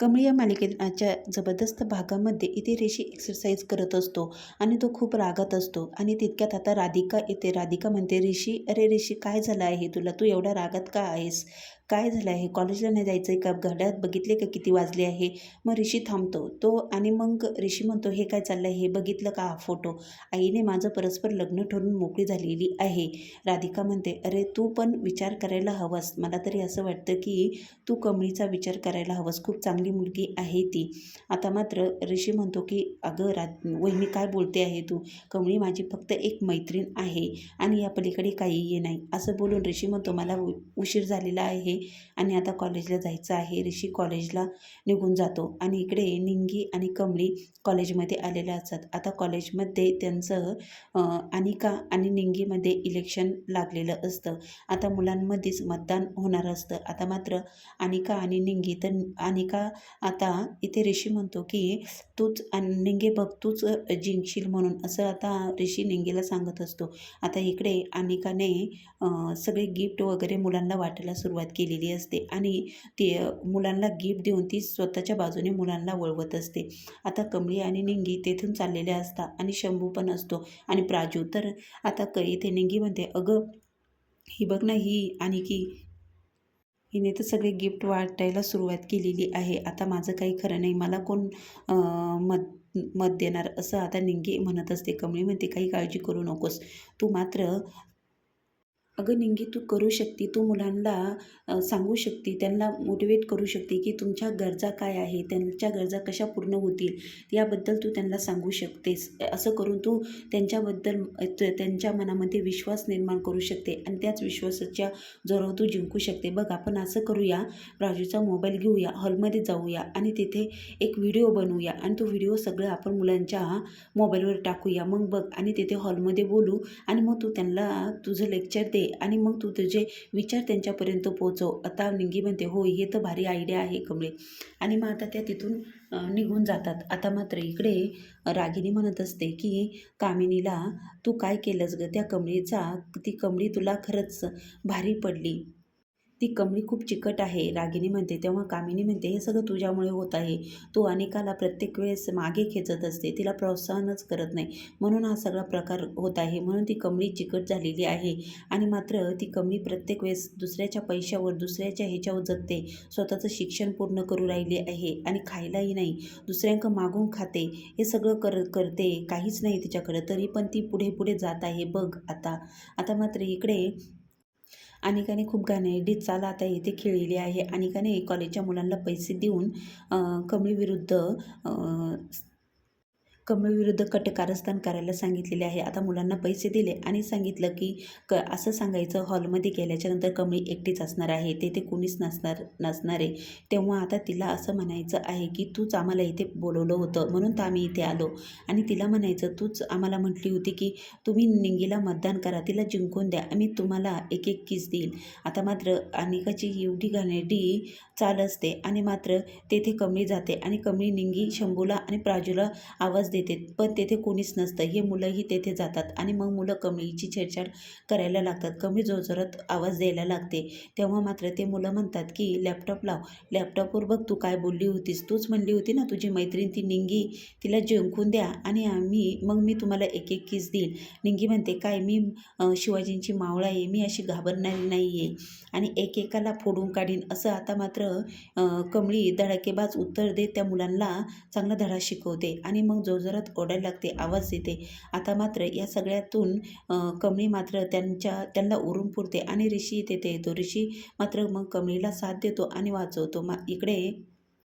कमळी या मालिकेच्या जबरदस्त भागामध्ये इथे ऋषी एक्सरसाइज करत असतो आणि तो खूप रागात असतो. आणि तितक्यात आता राधिका येते. राधिका म्हणते ऋषी अरे ऋषी काय झालं आहे? तुला तू एवढा रागात का आहेस? काय झालं आहे? कॉलेजला नाही जायचं आहे का? घड्यात बघितले का किती वाजले आहे? मग ऋषी थांबतो. तो आणि मग ऋषी म्हणतो हे काय चाललं आहे हे बघितलं का हा फोटो? आईने माझं परस्पर लग्न ठरून मोकळी झालेली आहे. राधिका म्हणते अरे तू पण विचार करायला हवास. मला तरी असं वाटतं की तू कमळीचा विचार करायला हवास. खूप चांगली मुलगी आहे ती. आता मात्र ऋषी म्हणतो की अगं रा वहिनी काय बोलते आहे तू? कमळी माझी फक्त एक मैत्रीण आहे आणि या पलीकडे काहीही नाही. असं बोलून ऋषी म्हणतो मला उ- उशीर झालेला आहे. आणि आता कॉलेजला जायचं आहे. ऋषी कॉलेजला निघून जातो आणि इकडे निंगी आणि कमळी कॉलेजमध्ये आलेल्या असतात. आता कॉलेजमध्ये त्यांचं अनिका आणि निंगीमध्ये इलेक्शन लागलेलं असतं. आता मुलांमध्येच मतदान होणार असतं. आता मात्र अनिका आणि निंगी तर अनिका आता इथे ऋषी म्हणतो की तूच आणि निंगे बघ तूच जिंकशील म्हणून. असं आता ऋषी निंगेला सांगत असतो. आता इकडे अनिकाने सगळे गिफ्ट वगैरे मुलांना वाटायला सुरुवात केलेली असते आणि ती मुलांना गिफ्ट देऊन ती स्वतःच्या बाजूने मुलांना वळवत असते. आता कमळी आणि निंगी तेथून चाललेल्या असतात आणि शंभू पण असतो आणि प्राजू तर आता क इथे निंगी म्हणते अगं ही बघ ना ही आणि की हिने तर सगळे गिफ्ट वाटायला सुरुवात केलेली आहे. आता माझं काही खरं नाही. मला कोण मत मत देणार? असं आता निंगी म्हणत असते. कमळी म्हणते काही काळजी करू नकोस. तू मात्र अगं निंगी तू करू शकते. तू मुलांना सांगू शकते. त्यांना मोटिवेट करू शकते की तुमच्या गरजा काय आहे? त्यांच्या गरजा कशा पूर्ण होतील? याबद्दल तू त्यांना सांगू शकतेस. असं करून तू त्यांच्याबद्दल त्यांच्या मनामध्ये विश्वास निर्माण करू शकते आणि त्याच विश्वासाच्या जोरावर तू जिंकू शकते. बघ आपण असं करूया. राजूचा मोबाईल घेऊया. हॉलमध्ये जाऊया आणि तिथे एक व्हिडिओ बनवूया आणि तो व्हिडिओ सगळं आपण मुलांच्या मोबाईलवर टाकूया. मग बघ आणि तिथे हॉलमध्ये बोलू आणि मग तू त्यांना तुझं लेक्चर दे. आणि मग तू तुझे विचार त्यांच्यापर्यंत पोहोचव आता निंगी म्हणते हो हे तर भारी आयडिया आहे कमळे. आणि मग आता त्या तिथून निघून जातात. आता मात्र इकडे रागिनी म्हणत असते की कामिनीला तू काय केलंस ग? त्या कमळीचा ती कमळी तुला खरंच भारी पडली. ती कमळी खूप चिकट आहे रागिनी म्हणते. तेव्हा कामिनी म्हणते हे सगळं तुझ्यामुळे होत आहे. तू अनेकाला प्रत्येक वेळेस मागे खेचत असते. तिला प्रोत्साहनच करत नाही. म्हणून हा सगळा प्रकार होत आहे. म्हणून ती कमळी चिकट झालेली आहे. आणि मात्र ती कमळी प्रत्येक वेळेस दुसऱ्याच्या पैशावर दुसऱ्याच्या ह्याच्यावर जगते. स्वतःचं शिक्षण पूर्ण करू राहिली आहे आणि खायलाही नाही. दुसऱ्यांक मागून खाते. हे सगळं कर करते. काहीच नाही तिच्याकडं. तरी पण ती पुढे पुढे जात आहे. बघ आता. आता मात्र इकडे अनिकाने खूप घाणेरडी चाल आता इथे खेळलेली आहे. अनिकाने कॉलेजच्या मुलांना पैसे देऊन कमळीविरुद्ध कमळीविरुद्ध कट कारस्थान करायला सांगितलेले आहे. आता मुलांना पैसे दिले आणि सांगितलं की क असं सांगायचं हॉलमध्ये गेल्याच्यानंतर कमळी एकटीच असणार आहे. तेथे कोणीच नसणार नसणार आहे. तेव्हा आता तिला असं म्हणायचं आहे की तूच आम्हाला इथे बोलवलं होतं. म्हणून तर आम्ही इथे आलो. आणि तिला म्हणायचं तूच आम्हाला म्हटली होती की तुम्ही निंगीला मतदान करा. तिला जिंकून द्या. आम्ही तुम्हाला एक एक किस देईल. आता मात्र अनेकाची एवढी घाणेरडी चाल असते आणि मात्र तेथे कमळी जाते आणि कमळी निंगी शंभूला आणि प्राजूला आवाज देते पण तेथे कोणीच नसतं. हे मुलंही तेथे जातात आणि मग मुलं कमळीची छेडछाड करायला लागतात. कमी जोरजोरात आवाज द्यायला लागते. तेव्हा मात्र ते मुलं म्हणतात की लॅपटॉप लाव. लॅपटॉपवर बघ तू काय बोलली होतीस. तूच म्हणली होती ना तुझी मैत्रीण ती निंगी तिला जिंकून द्या आणि आम्ही मग मी तुम्हाला एक एक किस देईल निंगी म्हणते काय मी शिवाजींची मावळा आहे. मी अशी घाबरणारी नाही आहे आणि एकेकाला फोडून काढीन. असं आता मात्र कमळी धडाकेबाज उत्तर देत त्या मुलांना चांगला धडा शिकवते. आणि मग जोरजोरात ओढायला लागते आवाज देते. आता मात्र या सगळ्यातून कमळी मात्र त्यांच्या त्यांना उरून पुरते आणि ऋषी तेथे येतो ऋषी मात्र मग कमळीला साथ देतो आणि वाचवतो. मा इकडे